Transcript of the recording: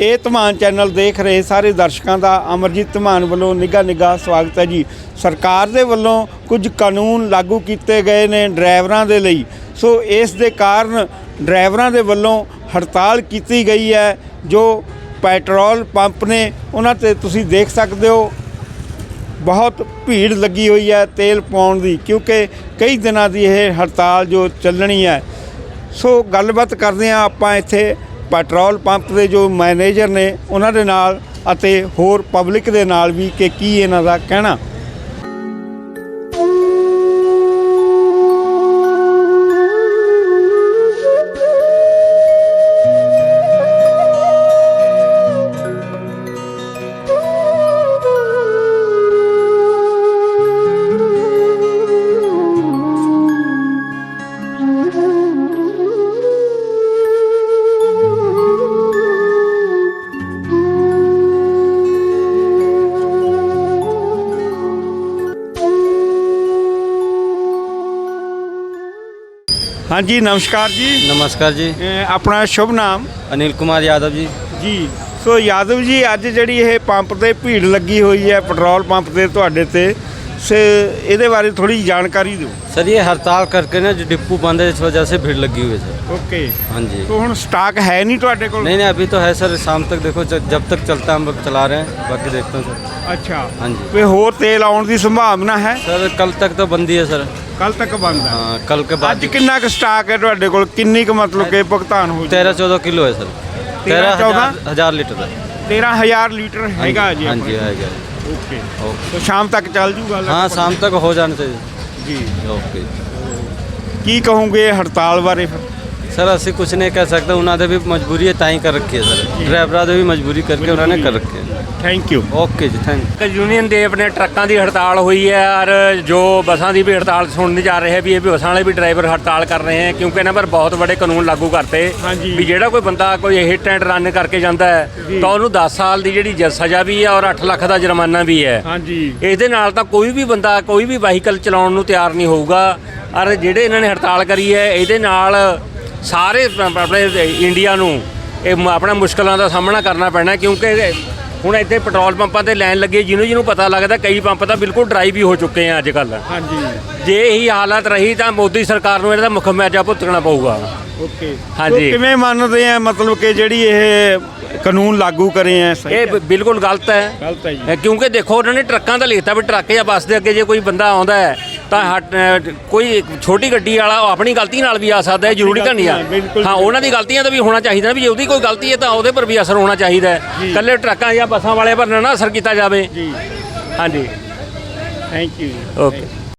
ਇਹ ਧਮਾਨ ਚੈਨਲ ਦੇਖ ਰਹੇ ਸਾਰੇ ਦਰਸ਼ਕਾਂ ਦਾ ਅਮਰਜੀਤ ਧਮਾਨ ਵੱਲੋਂ ਨਿੱਘਾ ਨਿੱਘਾ ਸਵਾਗਤ ਹੈ ਜੀ। ਸਰਕਾਰ ਦੇ ਵੱਲੋਂ ਕੁਝ ਕਾਨੂੰਨ ਲਾਗੂ ਕੀਤੇ ਗਏ ਨੇ ਡਰਾਈਵਰਾਂ ਦੇ ਲਈ। ਸੋ ਇਸ ਦੇ ਕਾਰਨ ਡਰਾਈਵਰਾਂ ਦੇ ਵੱਲੋਂ ਹੜਤਾਲ ਕੀਤੀ ਗਈ ਹੈ, ਜੋ ਪੈਟਰੋਲ ਪੰਪ ਨੇ ਉਹਨਾਂ ਤੇ ਤੁਸੀਂ ਦੇਖ ਸਕਦੇ ਹੋ। ਬਹੁਤ ਭੀੜ ਲੱਗੀ ਹੋਈ ਹੈ ਤੇਲ ਪਾਉਣ ਦੀ, ਕਿਉਂਕਿ ਕਈ ਦਿਨਾਂ ਦੀ ਇਹ ਹੜਤਾਲ ਜੋ ਚੱਲਣੀ ਹੈ। ਸੋ ਗੱਲਬਾਤ ਕਰਦੇ ਹਾਂ ਆਪਾਂ ਇੱਥੇ ਪੈਟਰੋਲ ਪੰਪ ਦੇ ਜੋ ਮੈਨੇਜਰ ਨੇ, ਉਹਨਾਂ ਦੇ ਨਾਲ ਅਤੇ ਹੋਰ ਪਬਲਿਕ ਦੇ ਨਾਲ ਵੀ ਕਿ ਕੀ ਇਹਨਾਂ ਦਾ ਕਹਿਣਾ। ਹਾਂਜੀ ਨਮਸਕਾਰ ਜੀ नमस्कार जी ਅਹ ਆਪਣਾ ਸ਼ੁਭ ਨਾਮ अनिल कुमार यादव जी ਜੀ ਸੋ ਯਾਦਵ ਜੀ ਅੱਜ ਜਿਹੜੀ ਇਹ ਪੰਪ ਤੇ ਭੀੜ ਲੱਗੀ ਹੋਈ ਹੈ ਪੈਟਰੋਲ ਪੰਪ ਤੇ ਤੁਹਾਡੇ ਤੇ ਸੇ ਇਹਦੇ ਬਾਰੇ ਥੋੜੀ ਜਾਣਕਾਰੀ ਦਿਓ सर ये हड़ताल करके ना जो डिपो बंद है इस वजह से भीड़ लगी हुई है सर ਓਕੇ हाँ जी तो ਹੁਣ ਸਟਾਕ ਹੈ ਨਹੀਂ ਤੁਹਾਡੇ ਕੋਲ नहीं नहीं अभी तो है सर शाम तक देखो ज- जब तक चलता है हम लोग चला रहे हैं बाकी देखते हैं सर ਅੱਛਾ हाँ जी ਕੋਈ ਹੋਰ ਤੇਲ ਆਉਣ ਦੀ ਸੰਭਾਵਨਾ ਹੈ सर कल तक तो बंदी है सर ਕੱਲ ਤੱਕ ਬੰਦ ਹੈ हाँ कल के ਅੱਜ बाद ਕਿੰਨਾ ਕੁ ਸਟਾਕ ਹੈ ਤੁਹਾਡੇ ਕੋਲ ਕਿੰਨੀ ਕੁ ਮਤਲਬ ਕਿ ਭੁਗਤਾਨ ਹੋ तेरह चौदह किलो है सर तेरह, तेरह चौदह? हजार- हजार लीटर है 13000 ਲੀਟਰ हाँ ਹੈਗਾ जी, ਜੀ हाँ जी है गया ਓਕੇ ओके तो ਸ਼ਾਮ ਤੱਕ ਚੱਲ ਜੂਗਾ हाँ ਲਗਭਗ? शाम तक हो जाना चाहिए ਜੀ ओके ਕੀ ਕਹੋਗੇ ਹੜਤਾਲ ਬਾਰੇ ਫਿਰ सर ਅਸੀਂ ਕੁਝ ਨਹੀਂ ਕਹਿ ਸਕਦੇ। ਉਹਨਾਂ ਦੇ ਵੀ ਮਜਬੂਰੀ ਹੈ ਤਾਂ ਹੀ ਕਰ ਰੱਖੀ ਹੈ ਸਰ। ਡਰਾਈਵਰਾਂ ਦੇ ਵੀ ਮਜਬੂਰੀ ਕਰਕੇ ਉਹਨਾਂ ਨੇ ਕਰ ਰੱਖੀ ਹੈ। Thank you okay ji thank ਕਿ ਯੂਨੀਅਨ ਦੇ ਆਪਣੇ ਟਰੱਕਾਂ ਦੀ ਹੜਤਾਲ ਹੋਈ ਹੈ ਔਰ ਜੋ ਬੱਸਾਂ ਦੀ ਵੀ ਹੜਤਾਲ ਸੁਣਨ ਜਾ ਰਹੇ ਹੈ ਵੀ ਇਹ ਵੀ ਬੱਸਾਂ ਵਾਲੇ ਵੀ ਡਰਾਈਵਰ ਹੜਤਾਲ ਕਰ ਰਹੇ ਹੈ ਕਿਉਂਕਿ ਇਹਨਾਂ ਪਰ ਬਹੁਤ ਵੱਡੇ ਕਾਨੂੰਨ ਲਾਗੂ ਕਰਤੇ। ਹਾਂਜੀ। ਵੀ ਜਿਹੜਾ ਕੋਈ ਬੰਦਾ ਕੋਈ ਹਿੱਟ ਐਂਡ ਰਨ ਕਰਕੇ ਜਾਂਦਾ ਹੈ ਤਾਂ ਉਹਨੂੰ 10 ਸਾਲ ਦੀ ਜਿਹੜੀ ਜ- ਸਜ਼ਾ ਵੀ ਹੈ ਔਰ 8 ਲੱਖ ਦਾ ਜੁਰਮਾਨਾ ਵੀ ਹੈ। ਹਾਂਜੀ। ਇਹਦੇ ਨਾਲ ਤਾਂ ਕੋਈ ਵੀ ਬੰਦਾ ਕੋਈ ਵੀ ਵਾਹੀਕਲ ਚਲਾਉਣ ਨੂੰ ਤਿਆਰ ਨਹੀਂ ਹੋਊਗਾ। ਔਰ ਜਿਹੜੇ ਇਹਨਾਂ ਨੇ ਹੜਤਾਲ ਕਰੀ ਹੈ ਇਹਦੇ ਨਾਲ ਸਾਰੇ ਆਪਣੇ ਇੰਡੀਆ ਨੂੰ ਇਹ ਆਪਣਾ ਮੁਸ਼ਕਲਾਂ ਦਾ ਸਾਹਮਣਾ ਕਰਨਾ ਪੈਣਾ ਕਿਉਂਕਿ ਹੁਣ ਇੱਥੇ ਪੈਟਰੋਲ ਪੰਪਾਂ ਤੇ ਲਾਈਨ ਲੱਗੀ ਜਿਹਨੂੰ ਜਿਹਨੂੰ ਪਤਾ ਲੱਗਦਾ ਕਈ ਪੰਪ ਤਾਂ ਬਿਲਕੁਲ ਡਰਾਈ ਵੀ ਹੋ ਚੁੱਕੇ ਆ ਅੱਜ ਕੱਲ ਹਾਂਜੀ। ਜੇ ਇਹੀ ਹਾਲਤ ਰਹੀ ਤਾਂ ਮੋਦੀ ਸਰਕਾਰ ਨੂੰ ਇਹਦਾ ਮੁੱਖ ਮੈਜਾ ਭੁਗਤਣਾ ਪਊਗਾ। ਓਕੇ। ਹਾਂਜੀ। ਕਿਵੇਂ ਮੰਨਦੇ ਆ ਮਤਲਬ ਕਿ ਜਿਹੜੀ ਇਹ ਕਾਨੂੰਨ ਲਾਗੂ ਕਰੇ ਆ ਸਹੀ ਇਹ ਬਿਲਕੁਲ ਗਲਤ ਹੈ। ਗਲਤ ਹੈ ਜੀ। ਹੈ ਕਿਉਂਕਿ ਦੇਖੋ ਉਹਨਾਂ ਨੇ ਟਰੱਕਾਂ ਦਾ ਲਿਖਤਾ ਵੀ ਟਰੱਕ ਜਾਂ ਬੱਸ ਦੇ ਅੱਗੇ ਜੇ ਕੋਈ ਬੰਦਾ ਆਉਂਦਾ ਹੈ ਤਾਂ ਹਟ- ਕੋਈ ਛੋਟੀ ਗੱਡੀ ਵਾਲਾ ਉਹ ਆਪਣੀ ਗਲਤੀ ਨਾਲ ਵੀ ਆ ਸਕਦਾ ਹੈ ਜ਼ਰੂਰੀ ਤਾਂ ਨਹੀਂ ਆ। ਬਿਲਕੁਲ ਹਾਂ ਉਹਨਾਂ ਦੀ ਗਲਤੀਆਂ ਤਾਂ ਵੀ ਹੋਣਾ ਚਾਹੀਦਾ ਨਾ ਵੀ ਜੇ ਉਹਦੀ ਕੋਈ ਗਲਤੀ ਹੈ ਤਾਂ ਉਹਦੇ ਪਰ ਵੀ ਅਸਰ ਹੋਣਾ ਚਾਹੀਦਾ ਹੈ। ਕੱਲੇ ਟਰੱਕਾਂ ਜਾਂ ਬੱਸਾਂ ਵਾਲੇ ਪਰ ਨਾ ਅਸਰ ਕੀਤਾ ਜਾਵੇ। ਜੀ। ਹਾਂਜੀ। Thank you okay